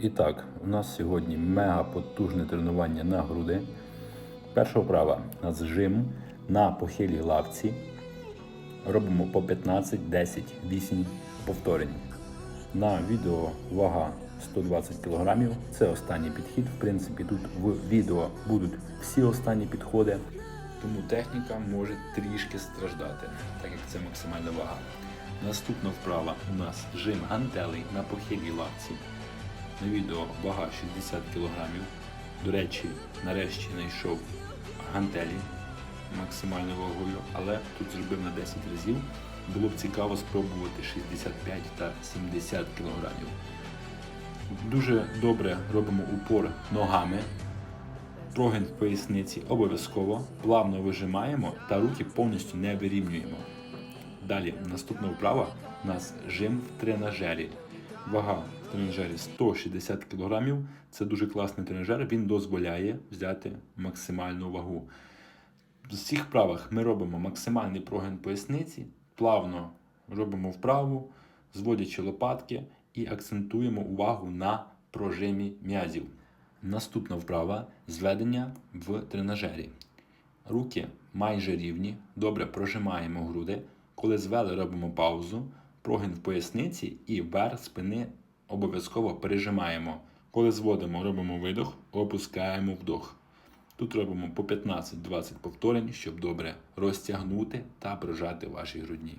І так, у нас сьогодні мега потужне тренування на груди. Перша вправа у нас жим на похилій лавці. Робимо по 15, 10, 8 повторень. На відео вага 120 кг. Це останній підхід. В принципі, тут в відео будуть всі останні підходи. Тому техніка може трішки страждати, так як це максимальна вага. Наступна вправа у нас жим гантелей на похилій лавці. На відео вага 60 кг. До речі, нарешті знайшов гантелі максимальною вагою, але тут зробив на 10 разів. Було б цікаво спробувати 65 та 70 кг. Дуже добре робимо упор ногами. Прогин в поясниці обов'язково, плавно вижимаємо та руки повністю не вирівнюємо. Далі наступна вправа у нас жим в тренажері. Вага тренажері 160 кг. Це дуже класний тренажер, він дозволяє взяти максимальну вагу. В цих вправах ми робимо максимальний прогин поясниці, плавно робимо вправу, зводячи лопатки і акцентуємо увагу на прожимі м'язів. Наступна вправа зведення в тренажері. Руки майже рівні, добре прожимаємо груди. Коли звели, робимо паузу, прогин в поясниці і верх спини обов'язково пережимаємо. Коли зводимо, робимо видох, опускаємо вдох. Тут робимо по 15-20 повторень, щоб добре розтягнути та прожати ваші грудні.